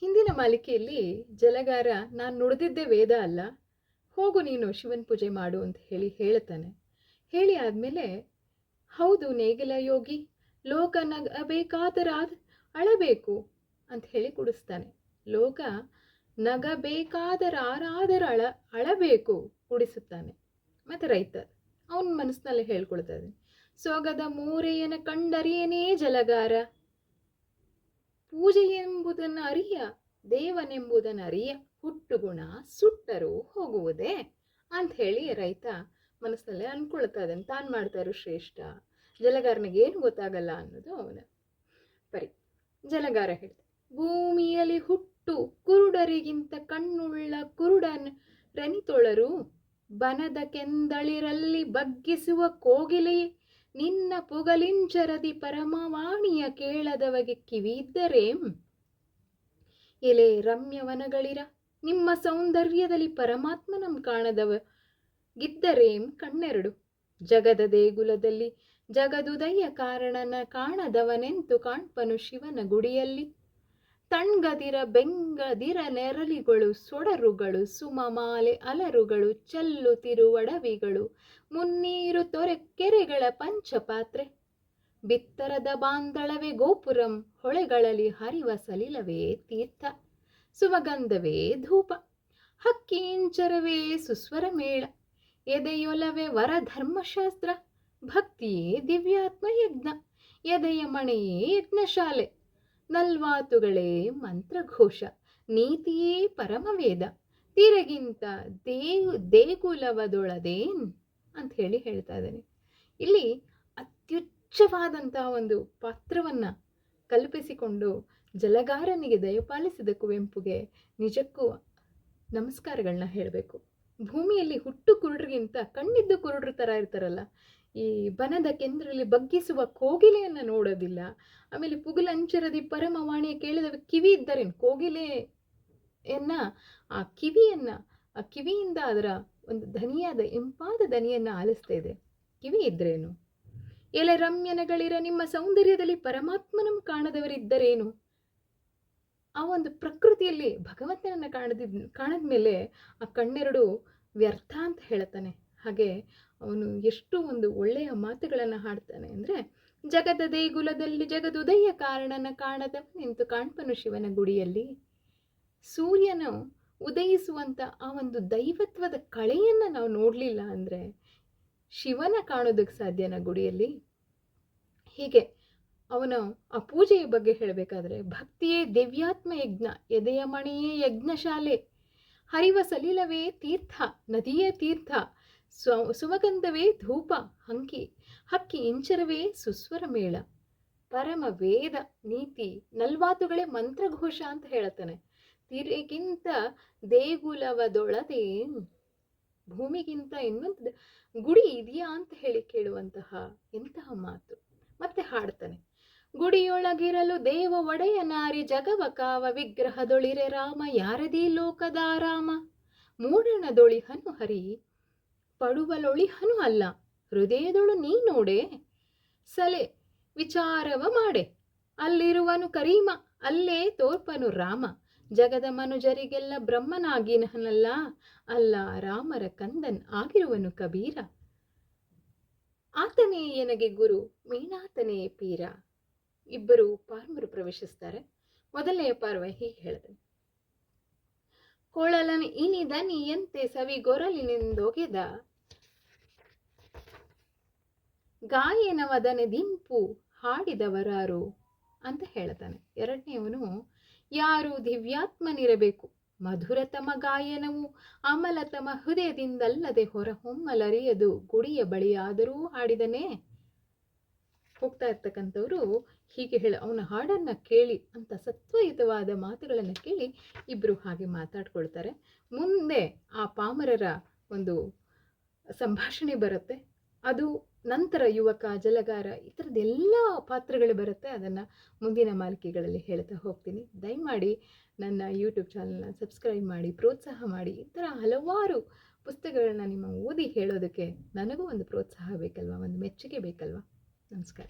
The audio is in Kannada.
ಹಿಂದಿನ ಮಾಲಿಕೆಯಲ್ಲಿ, ಜಲಗಾರ, ನಾನು ನುಡಿದಿದ್ದೇ ವೇದ ಅಲ್ಲ, ಹೋಗು ನೀನು ಶಿವನ ಪೂಜೆ ಮಾಡು ಅಂತ ಹೇಳಿ ಹೇಳ್ತಾನೆ. ಹೇಳಿ ಆದಮೇಲೆ, ಹೌದು ನೇಗಿಲ ಯೋಗಿ, ಲೋಕ ನಗಬೇಕಾದರಾದ ಅಳಬೇಕು ಅಂತ ಹೇಳಿ ಕುಡಿಸ್ತಾನೆ. ಲೋಕ ನಗಬೇಕಾದರಾರಾದರ ಅಳ, ಅಳಬೇಕು ಕುಡಿಸುತ್ತಾನೆ. ಮತ್ತು ರೈತ, ಅವನ ಮನಸ್ಸಿನಲ್ಲಿ ಇದ್ದಾನೆ. ಸೊಗದ ಮೂರೆಯನ ಕಂಡರಿಯನೇ ಜಲಗಾರ ಪೂಜೆ ಎಂಬುದನ್ನು ಅರಿಯ ದೇವನೆಂಬುದನ್ನು ಅರಿಯ, ಹುಟ್ಟುಗುಣ ಸುಟ್ಟರು ಹೋಗುವುದೇ ಅಂತ ಹೇಳಿ ರೈತ ಮನಸ್ಸಲ್ಲೇ ಅನ್ಕೊಳ್ತಾ ಇದ್ದಾನೆ. ತಾನು ಮಾಡ್ತಾ ಇರೋ ಶ್ರೇಷ್ಠ. ಜಲಗಾರನಿಗೆ ಏನು ಗೊತ್ತಾಗಲ್ಲ ಅನ್ನೋದು ಅವನ. ಪರಿ ಜಲಗಾರ ಹೇಳ್ತಾರೆ ಭೂಮಿಯಲ್ಲಿ ಹುಟ್ಟು ಕುರುಡರಿಗಿಂತ ಕಣ್ಣುಳ್ಳ ಕುರುಡನ್ ರನಿತೊಳರು ಬನದ ಕೆಂದಳಿರಲ್ಲಿ ಬಗ್ಗಿಸುವ ಕೋಗಿಲೆಯೇ ನಿನ್ನ ಪುಗಲಿಂಚರದಿ ಪರಮವಾಣಿಯ ಕೇಳದವಗೆ ಕಿವಿಯಿದ್ದರೇಂ ಎಲೆ ರಮ್ಯವನಗಳಿರ, ನಿಮ್ಮ ಸೌಂದರ್ಯದಲ್ಲಿ ಪರಮಾತ್ಮನಂ ಕಾಣದವ ಗಿದ್ದರೇಂ ಕಣ್ಣೆರಡು. ಜಗದ ದೇಗುಲದಲ್ಲಿ ಜಗದುದಯ ಕಾರಣನ ಕಾಣದವನೆಂತು ಕಾಣ್ಪನು ಶಿವನ ಗುಡಿಯಲ್ಲಿ. ತಣ್ಗದಿರ ಬೆಂಗದಿರ ನೆರಳಿಗಳು, ಸೊಡರುಗಳು, ಸುಮಮಾಲೆ ಅಲರುಗಳು ಚೆಲ್ಲುತ್ತಿರುವಡವಿಗಳು ಮುನ್ನೀರು ತೊರೆ ಕೆರೆಗಳ ಪಂಚಪಾತ್ರೆ. ಬಿತ್ತರದ ಬಾಂದಳವೇ ಗೋಪುರಂ, ಹೊಳೆಗಳಲ್ಲಿ ಹರಿವ ಸಲಿಲವೇ ತೀರ್ಥ. ಸುಮಗಂಧವೇ ಧೂಪ, ಹಕ್ಕಿಂಚರವೇ ಸುಸ್ವರ ಮೇಳ. ಎದೆಯೊಲವೇ ವರ ಧರ್ಮಶಾಸ್ತ್ರ ಭಕ್ತಿಯೇ ದಿವ್ಯಾತ್ಮ ಯಜ್ಞ ಎದೆಯ ಮಣೆಯೇ ಯಜ್ಞಶಾಲೆ. ನಲ್ವಾತುಗಳೇ ಮಂತ್ರಘೋಷ, ನೀತಿಯೇ ಪರಮವೇದ, ತಿರಗಿಂತ ದೇವು ದೇಗುಲವದೊಳದೇನ್ ಅಂತ ಹೇಳಿ ಹೇಳ್ತಾ ಇದ್ದಾನೆ. ಇಲ್ಲಿ ಅತ್ಯುಚ್ಚವಾದಂತಹ ಒಂದು ಪಾತ್ರವನ್ನು ಕಲ್ಪಿಸಿಕೊಂಡು ಜಲಗಾರನಿಗೆ ದಯಪಾಲಿಸಿದ ಕುವೆಂಪುಗೆ ನಿಜಕ್ಕೂ ನಮಸ್ಕಾರಗಳನ್ನ ಹೇಳಬೇಕು. ಭೂಮಿಯಲ್ಲಿ ಹುಟ್ಟು ಕುರುಡ್ರಿಗಿಂತ ಕಣ್ಣಿದ್ದು ಕುರುಡ್ರ ಥರ ಇರ್ತಾರಲ್ಲ ಈ ಬನದ ಕೇಂದ್ರದಲ್ಲಿ ಬಗ್ಗಿಸುವ ಕೋಗಿಲೆಯನ್ನು ನೋಡೋದಿಲ್ಲ. ಆಮೇಲೆ ಪುಗಲಂಚರದಿ ಪರಮವಾಣಿಯ ಕೇಳಿದ ಕಿವಿ ಇದ್ದರೇನು? ಕೋಗಿಲೆಯನ್ನ, ಆ ಕಿವಿಯನ್ನು, ಆ ಕಿವಿಯಿಂದ ಅದರ ಒಂದು ಧನಿಯಾದ ಇಂಪಾದ ದನಿಯನ್ನು ಆಲಿಸ್ತಾ ಇದೆ ಕಿವಿ ಇದ್ರೇನು? ಎಲೆ ರಮ್ಯನಗಳಿರ ನಿಮ್ಮ ಸೌಂದರ್ಯದಲ್ಲಿ ಪರಮಾತ್ಮನಂ ಕಾಣದವರಿದ್ದರೇನು? ಆ ಒಂದು ಪ್ರಕೃತಿಯಲ್ಲಿ ಭಗವಂತನನ್ನು ಕಾಣದಿದ್ ಕಾಣದ ಮೇಲೆ ಆ ಕಣ್ಣೆರಡು ವ್ಯರ್ಥ ಅಂತ ಹೇಳ್ತಾನೆ. ಹಾಗೆ ಅವನು ಎಷ್ಟು ಒಂದು ಒಳ್ಳೆಯ ಮಾತುಗಳನ್ನು ಹಾಡ್ತಾನೆ ಅಂದರೆ ಜಗದ ದೇಗುಲದಲ್ಲಿ ಜಗದುದಯ ಕಾರಣನ ಕಾಣದ ನಿಂತು ಕಾಣ್ಪನು ಶಿವನ ಗುಡಿಯಲ್ಲಿ. ಸೂರ್ಯನು ಉದಯಿಸುವಂಥ ಆ ಒಂದು ದೈವತ್ವದ ಕಳೆಯನ್ನು ನಾವು ನೋಡಲಿಲ್ಲ ಅಂದರೆ, ಶಿವನ ಕಾಣೋದಕ್ಕೆ ಸಾಧ್ಯನ ಗುಡಿಯಲ್ಲಿ? ಹೀಗೆ, ಅವನು ಆ ಪೂಜೆಯ ಬಗ್ಗೆ ಹೇಳಬೇಕಾದ್ರೆ, ಭಕ್ತಿಯೇ ದಿವ್ಯಾತ್ಮ ಯಜ್ಞ, ಎದೆಯ ಮಣಿಯೇ ಯಜ್ಞಶಾಲೆ, ಹರಿವ ಸಲೀಲವೇ ತೀರ್ಥ, ನದಿಯೇ ತೀರ್ಥ ಸ್ವ ಸುಮಗಂಧವೇ ಧೂಪ, ಹಂಕಿ, ಹಕ್ಕಿ ಇಂಚರವೇ ಸುಸ್ವರ ಮೇಳ. ಪರಮ ವೇದ ನೀತಿ, ನಲ್ವಾತುಗಳೇ ಮಂತ್ರಘೋಷ ಅಂತ ಹೇಳ್ತಾನೆ ತಿರೆಗಿಂತ ದೇಗುಲವದೊಳದೆ ಭೂಮಿಗಿಂತ ಇನ್ನೊಂದು ಗುಡಿ ಇದೆಯಾ ಅಂತ ಹೇಳಿ ಕೇಳುವಂತಹ ಎಂತಹ ಮಾತು. ಮತ್ತೆ ಹಾಡ್ತಾನೆ. ಗುಡಿಯೊಳಗಿರಲು ದೇವ ಒಡೆಯ ನಾರಿ ಜಗವ ಕಾವ ವಿಗ್ರಹದೊಳಿರೆ ರಾಮ, ಯಾರದೀ ಲೋಕದಾರಾಮ ಮೂಡಣದೊಳಿಹನು ಹರಿ ಪಡುವಲೊಳಿಹನು ಅಲ್ಲ. ಹೃದಯದೊಳು ನೀ ನೋಡೆ. ಸಲೆ, ವಿಚಾರವ ಮಾಡೆ. ಅಲ್ಲಿರುವನು ಕರೀಮ, ಅಲ್ಲೇ ತೋರ್ಪನು ರಾಮ. ಜಗದ ಮನುಜರಿಗೆಲ್ಲ ಬ್ರಹ್ಮನಾಗಿನಹನಲ್ಲ ಅಲ್ಲ ರಾಮರ ಕಂದನ್ ಆಗಿರುವನು ಕಬೀರ. ಆತನೇ ಎನಗೆ ಗುರು, ಮೀನಾತನೇ ಪೀರ. ಇಬ್ಬರು ಪಾರ್ಮರು ಪ್ರವೇಶಿಸ್ತಾರೆ. ಮೊದಲನೆಯ ಪಾರ್ವ ಹೀಗೆ ಹೇಳಿದೆ ಕೊಳಲನ ಇನಿದನಿಯಂತೆ ಸವಿಗೊರಲಿನಿಂದೊಗೆದ ಗಾಯನವದನೆ ದಿಂಪು ಹಾಡಿದವರಾರು ಅಂತ ಹೇಳ್ತಾನೆ. ಎರಡನೇವನು, ಯಾರು ದಿವ್ಯಾತ್ಮನಿರಬೇಕು? ಮಧುರತಮ ಗಾಯನವು ಅಮಲತಮ ಹೃದಯದಿಂದಲ್ಲದೆ ಹೊರಹೊಮ್ಮಲರಿಯದು. ಗುಡಿಯ ಬಳಿಯಾದರೂ ಹಾಡಿದನೇ ಹೋಗ್ತಾ ಇರ್ತಕ್ಕಂಥವ್ರು ಹೀಗೆ ಹೇಳಿ ಅವನ ಹಾಡನ್ನು ಕೇಳಿ ಅಂತ ಸತ್ವಯುತವಾದ ಮಾತುಗಳನ್ನು ಕೇಳಿ ಇಬ್ಬರು ಹಾಗೆ ಮಾತಾಡ್ಕೊಳ್ತಾರೆ. ಮುಂದೆ ಆ ಪಾಮರರ ಒಂದು ಸಂಭಾಷಣೆ ಬರುತ್ತೆ. ಅದು ನಂತರ ಯುವಕ, ಜಲಗಾರ ಈ ಥರದ್ದೆಲ್ಲ ಪಾತ್ರಗಳು ಬರುತ್ತೆ. ಅದನ್ನು ಮುಂದಿನ ಮಾಲಿಕೆಗಳಲ್ಲಿ ಹೇಳ್ತಾ ಹೋಗ್ತೀನಿ. ದಯಮಾಡಿ ನನ್ನ ಯೂಟ್ಯೂಬ್ ಚಾನಲ್ನ ಸಬ್ಸ್ಕ್ರೈಬ್ ಮಾಡಿ, ಪ್ರೋತ್ಸಾಹ ಮಾಡಿ. ಈ ಥರ ಹಲವಾರು ಪುಸ್ತಕಗಳನ್ನ ನಿಮ್ಮ ಓದಿ ಹೇಳೋದಕ್ಕೆ ನನಗೂ ಒಂದು ಪ್ರೋತ್ಸಾಹ ಬೇಕಲ್ವಾ? ಒಂದು ಮೆಚ್ಚುಗೆ ಬೇಕಲ್ವಾ? That's good.